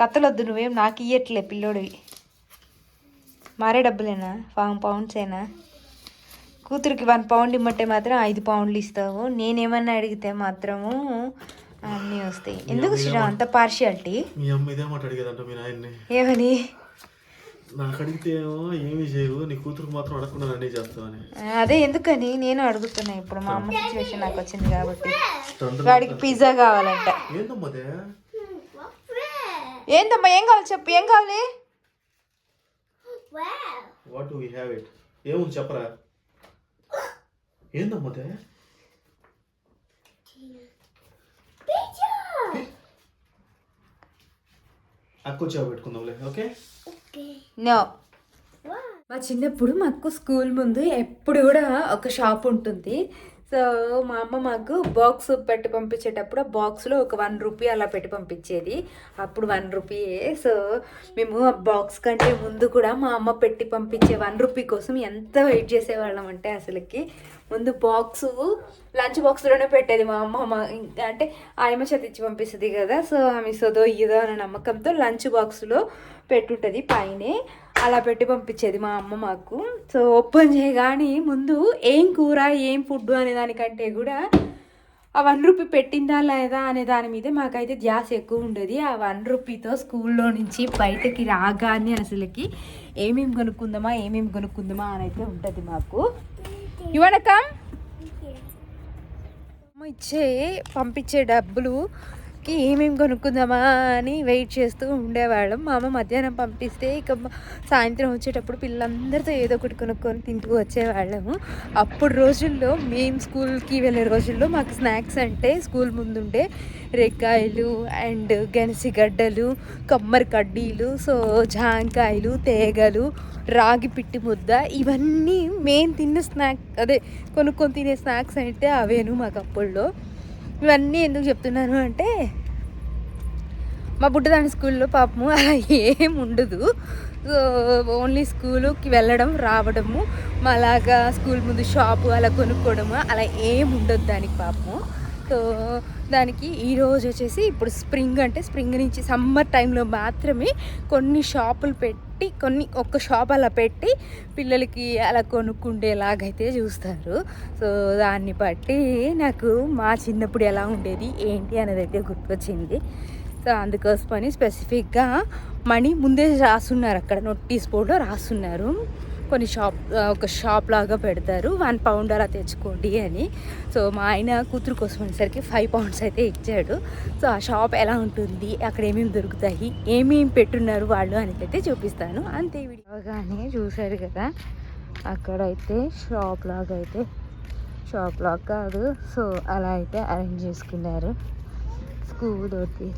కత్తలొద్దు నువ్వేం నాకు ఇయ్యట్లే పిల్లోడివి. మారే డబ్బులేనా? ఫైవ్ పౌండ్సేనా కూతురికి వన్ పౌండ్ ఇమ్మంటే మాత్రం ఐదు పౌండ్లు ఇస్తావు. నేనేమన్నా అడిగితే మాత్రము అన్నీ వస్తాయి. ఎందుకు శ్రీరామ్ అంత పార్షియాలిటీ మీ అమ్మ ఇదే మాట అడిగేదంట మీ నాయన్ని. ఏమని? నాకు అడిగితే ఏమో చేయవు. నీ మాత్రం అడగకుండా అన్నీ చేస్తావని అదే ఎందుకని? నేను అడుగుతున్నా ఇప్పుడు మా అమ్మ సిచ్యువేషన్ నాకు వచ్చింది కాబట్టి. వాడికి పిజ్జా కావాలంట. ఏందమ్మా ఏం కావాలి చెప్పు ఏం కావాలి? వాట్ వీ హ్యావ్ ఇట్ ఏముంది చెప్పరా? ఏందమ్మా అదే? అక్కొచ్చా పెట్టుకుందాంలే ఓకే? నో మా చిన్నప్పుడు మాకు స్కూల్ ముందు ఎప్పుడు కూడా ఒక షాప్ ఉంటుంది. సో మా అమ్మ మాకు బాక్స్ పెట్టి పంపించేటప్పుడు ఆ బాక్స్లో ఒక వన్ రూపీ అలా పెట్టి పంపించేది. అప్పుడు వన్ రూపీయే. సో మేము ఆ బాక్స్ కంటే ముందు కూడా మా అమ్మ పెట్టి పంపించే వన్ రూపీ కోసం ఎంత వెయిట్ చేసేవాళ్ళం అంటే అసలుకి ముందు బాక్స్ లంచ్ బాక్స్లోనే పెట్టేది మా అమ్మ. మా ఇంకా అంటే ఆయమ్మ చేత పంపిస్తుంది కదా. సో ఆమె సదో ఇదో అనే నమ్మకంతో లంచ్ బాక్స్లో పెట్టుంటుంది పైనే. అలా పెట్టి పంపించేది మా అమ్మ మాకు. సో ఓపెన్ చేయగానే ముందు ఏం కూర ఏం ఫుడ్ అనే దానికంటే కూడా ఆ వన్ రూపీ పెట్టిందా లేదా అనే దాని మీద మాకైతే ధ్యాస ఎక్కువ ఉండేది. ఆ వన్ రూపీతో స్కూల్లో నుంచి బయటకి రాగానే అసలుకి ఏమేమి కొనుక్కుందామా ఏమేమి కొనుక్కుందామా అని అయితే ఉంటుంది మాకు. అమ్మ ఇచ్చే పంపించే డబ్బులుకి ఏమేమి కొనుక్కుందామా అని వెయిట్ చేస్తూ ఉండేవాళ్ళం. మా అమ్మ మధ్యాహ్నం పంపిస్తే ఇక సాయంత్రం వచ్చేటప్పుడు పిల్లలందరితో ఏదో ఒకటి కొనుక్కొని తింటూ వచ్చేవాళ్ళము. అప్పుడు రోజుల్లో మేము స్కూల్కి వెళ్ళే రోజుల్లో మాకు స్నాక్స్ అంటే స్కూల్ ముందుండే రెక్కాయలు అండ్ గెనసిగడ్డలు కమ్మర్ కడ్డీలు సో జాంకాయలు తేగలు రాగి పిట్టి ముద్ద ఇవన్నీ మేము తిన్న స్నాక్ అదే కొనుక్కొని తినే స్నాక్స్ అంటే అవేను మాకు అప్పుల్లో. ఇవన్నీ ఎందుకు చెప్తున్నాను అంటే మా బుడ్డదాని స్కూల్లో పాపము అలా ఏం ఉండదు. సో ఓన్లీ స్కూలుకి వెళ్ళడం రావడము అలాగా స్కూల్ ముందు షాపు అలా కొనుక్కోవడము అలా ఏం ఉండదు దానికి పాపము. సో దానికి ఈరోజు వచ్చేసి ఇప్పుడు స్ప్రింగ్ అంటే స్ప్రింగ్ నుంచి సమ్మర్ టైంలో మాత్రమే కొన్ని షాపులు పెట్టి కొన్ని ఒక్క షాప్ అలా పెట్టి పిల్లలకి అలా కొనుక్కుండేలాగైతే చూస్తారు. సో దాన్ని బట్టి నాకు మా చిన్నప్పుడు ఎలా ఉండేది ఏంటి అనేది అయితే గుర్తొచ్చింది. అందుకోసమని స్పెసిఫిక్గా మనీ ముందే రాస్తున్నారు అక్కడ. నోటీస్ బోర్డులో రాస్తున్నారు కొన్ని షాప్ ఒక షాప్ లాగా పెడతారు. వన్ పౌండ్ అలా తెచ్చుకోండి అని. సో మా ఆయన కూతురు కోసం అనేసరికి ఫైవ్ పౌండ్స్ అయితే ఇచ్చాడు. సో ఆ షాప్ ఎలా ఉంటుంది? అక్కడ ఏమేమి దొరుకుతాయి? ఏమేమి పెట్టున్నారు వాళ్ళు అని అయితే చూపిస్తాను. అంతే వీడియోగానే చూశారు కదా. అక్కడైతే షాప్ లాగా అయితే షాప్ లాగా కాదు. సో అలా అయితే అరేంజ్ చేసుకున్నారు. స్కూల్ తోటి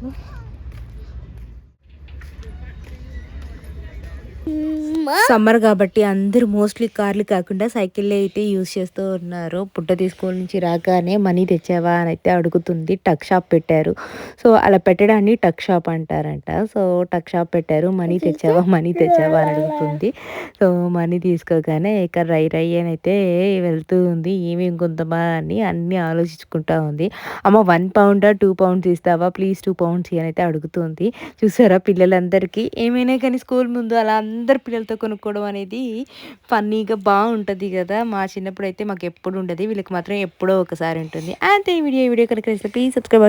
సమ్మర్ కాబట్టి అందరూ మోస్ట్లీ కార్లు కాకుండా సైకిళ్ళే అయితే యూజ్ చేస్తూ ఉన్నారు. పుట్ట తీసుకొని నుంచి రాగానే మనీ తెచ్చావా అని అయితే అడుగుతుంది. టక్ షాప్ పెట్టారు. సో అలా పెట్టడాన్ని టక్ షాప్ అంటారంట. సో టక్ షాప్ పెట్టారు. మనీ తెచ్చావా? మనీ తెచ్చావా అని అడుగుతుంది. సో మనీ తీసుకోగానే ఇక రై రై అని అయితే వెళ్తూ ఉంది. ఏమేమి కొంతమా అని అన్నీ ఆలోచించుకుంటా ఉంది. అమ్మ వన్ పౌండా టూ పౌండ్స్ ఇస్తావా? ప్లీజ్ టూ పౌండ్స్ అని అయితే అడుగుతుంది. చూసారా పిల్లలందరికీ? ఏమైనా కానీ స్కూల్ ముందు అలా అందరు పిల్లలతో కొనుక్కోవడం అనేది ఫన్నీగా బాగుంటుంది కదా. మా చిన్నప్పుడు అయితే మాకు ఎప్పుడు ఉండదు. వీళ్ళకి మాత్రం ఎప్పుడో ఒకసారి ఉంటుంది. అంతే ఈ వీడియో వీడియో కనుక ప్లీజ్ సబ్స్క్రైబ్